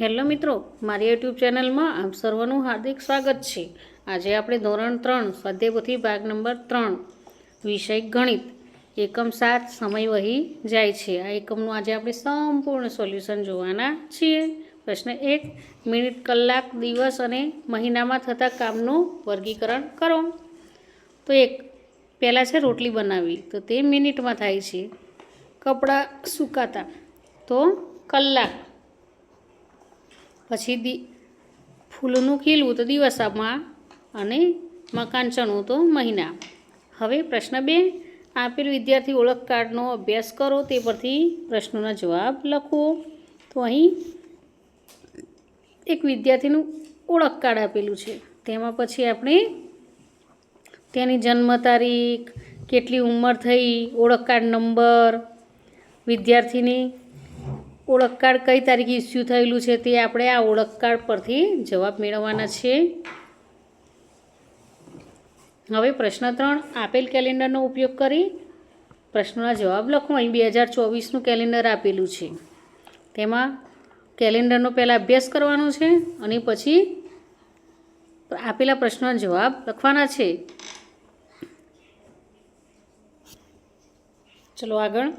Hello મિત્રો, મારી YouTube ચેનલમાં આપ સર્વનું હાર્દિક સ્વાગત છે. આજે આપણે ધોરણ ત્રણ સ્વાધ્યાયપોથી ભાગ નંબર ત્રણ, વિષય ગણિત. એકમ સાત, સમય વહી જાય છે. આ એકમનું આજે આપણે સંપૂર્ણ સોલ્યુશન જોવાના છીએ. પ્રશ્ન એક, મિનિટ, કલાક, દિવસ અને મહિનામાં થતા કામનું વર્ગીકરણ કરો. તો એક, પહેલાં છે રોટલી બનાવવી. તો તે મિનિટમાં થાય છે. કપડાં સુકાતા. તો કલાક. પછી દી ફૂલનું ખીલવું તો દિવસમાં અને મકાન ચણવું તો મહિના. હવે પ્રશ્ન બે, આપેલ વિદ્યાર્થી ઓળખ કાર્ડનો અભ્યાસ કરો તે પરથી પ્રશ્નોના જવાબ લખો. તો અહીં એક વિદ્યાર્થીનું ઓળખ કાર્ડ આપેલું છે. તેમાં પછી આપણે તેની જન્મ તારીખ, કેટલી ઉંમર થઈ, ઓળખ કાર્ડ નંબર, વિદ્યાર્થીની ઓળખ કાર્ડ કઈ તારીખે ઇસ્યુ થયેલું છે તે આપણે આ ઓળખ કાર્ડ પરથી જવાબ મેળવવાના છે. હવે પ્રશ્ન ત્રણ, આપેલ કેલેન્ડરનો ઉપયોગ કરી પ્રશ્નોના જવાબ લખો. અહીં બે હજાર ચોવીસનું કેલેન્ડર આપેલું છે. તેમાં કેલેન્ડરનો પહેલાં અભ્યાસ કરવાનો છે અને પછી આપેલા પ્રશ્નોના જવાબ લખવાના છે. ચલો આગળ.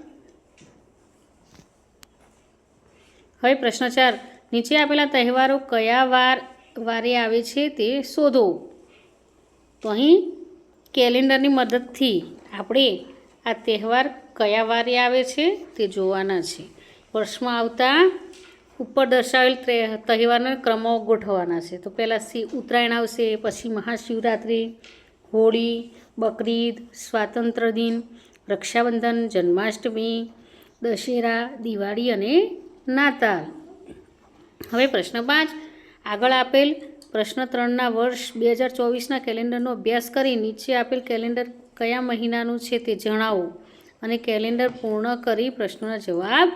હવે પ્રશ્ન ચાર. નીચે આપેલા તહેવારો કયા વાર, વારે આવે છે તે શોધો. તો અહીં કેલેન્ડરની મદદથી આપણે આ તહેવાર કયા વારે આવે છે તે જોવાના છે. વર્ષમાં આવતા ઉપર દર્શાવેલ તહેવારના ક્રમો ગોઠવવાના છે. તો પહેલાં સી, ઉત્તરાયણ આવશે, પછી મહાશિવરાત્રિ, હોળી, બકરીદ, સ્વાતંત્ર્ય દિન, રક્ષાબંધન, જન્માષ્ટમી, દશેરા, દિવાળી અને નાતાલ હવે પ્રશ્ન પાંચ. આગળ આપેલ પ્રશ્ન ત્રણના વર્ષ બે હજાર ચોવીસના કેલેન્ડરનો અભ્યાસ કરી નીચે આપેલ કેલેન્ડર કયા મહિનાનું છે તે જણાવો અને કેલેન્ડર પૂર્ણ કરી પ્રશ્નોના જવાબ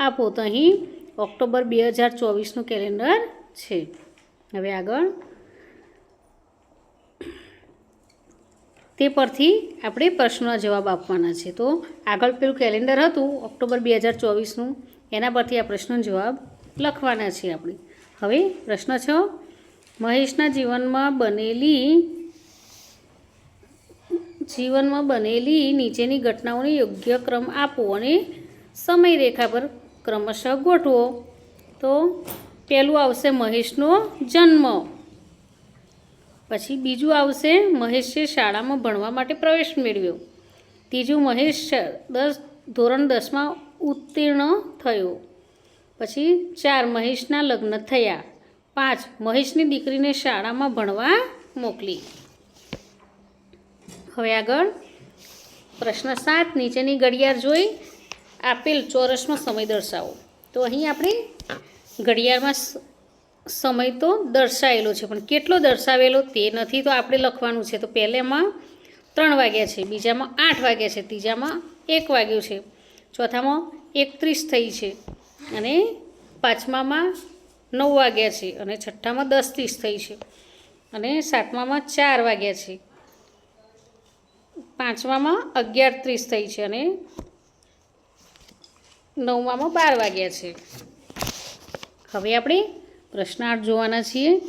આપો. તો અહીં ઓક્ટોબર બે હજાર ચોવીસનું કેલેન્ડર છે. હવે આગળ. તે પરથી આપણે પ્રશ્નોના જવાબ આપવાના છે. તો આગળ પેલું કેલેન્ડર હતું ઓક્ટોબર બે હજાર ચોવીસનું. એના પરથી આ પ્રશ્નનો જવાબ લખવાના છે આપણે. હવે પ્રશ્ન છ, મહેશના જીવનમાં બનેલી જીવનમાં બનેલી નીચેની ઘટનાઓને યોગ્ય ક્રમ આપો અને સમયરેખા પર ક્રમશઃ ગોઠવો. તો પહેલું આવશે મહેશનો જન્મ. પછી બીજું આવશે મહેશે શાળામાં ભણવા માટે પ્રવેશ મેળવ્યો. ત્રીજું મહેશ દસ, ધોરણ દસમાં ઉત્તીર્ણ થયો. પછી ચાર મહેશના લગ્ન થયા. પાંચ મહેશની દીકરીને શાળામાં ભણવા મોકલી. હવે આગળ પ્રશ્ન સાત, નીચેની ઘડિયાળ જોઈ આપેલ ચોરસમાં સમય દર્શાવો. તો અહીં આપણે ઘડિયાળમાં સમય તો દર્શાવેલો છે, પણ કેટલો દર્શાવેલો તે નથી તો આપણે લખવાનું છે. તો પહેલેમાં ત્રણ વાગ્યા છે, બીજામાં આઠ વાગ્યા છે, ત્રીજામાં એક વાગ્યું છે. ચોથામાં એકત્રીસ થઈ છે. અને પાંચમામાં નવ વાગ્યા છે અને છઠ્ઠામાં દસ ત્રીસ થઈ છે. અને સાતમામાં ચાર વાગ્યા છે. પાંચમામાં અગિયાર ત્રીસ થઈ છે અને નવમામાં બાર વાગ્યા છે. હવે આપણે પ્રશ્ન આઠ જોવાના છીએ.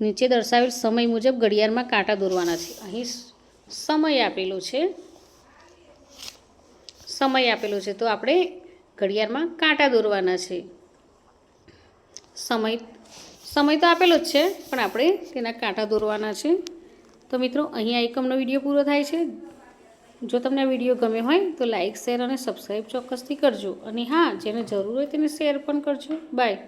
નીચે દર્શાવેલ સમય મુજબ ઘડિયાળમાં કાંટા દોરવાના છે. અહીં સમય આપેલો છે. સમય આપેલો છે તો આપણે ઘડિયાળમાં કાંટા દોરવાના છે. સમય સમય તો આપેલો જ છે, પણ આપણે તેના કાંટા દોરવાના છે. તો મિત્રો, અહીંયા એકમનો વીડિયો પૂરો થાય છે. જો તમને આ વીડિયો ગમે હોય, તો લાઇક શેર અને સબસ્ક્રાઈબ ચોક્કસથી કરજો. અને હા, જેને જરૂર હોય તેને શેર પણ કરજો. બાય.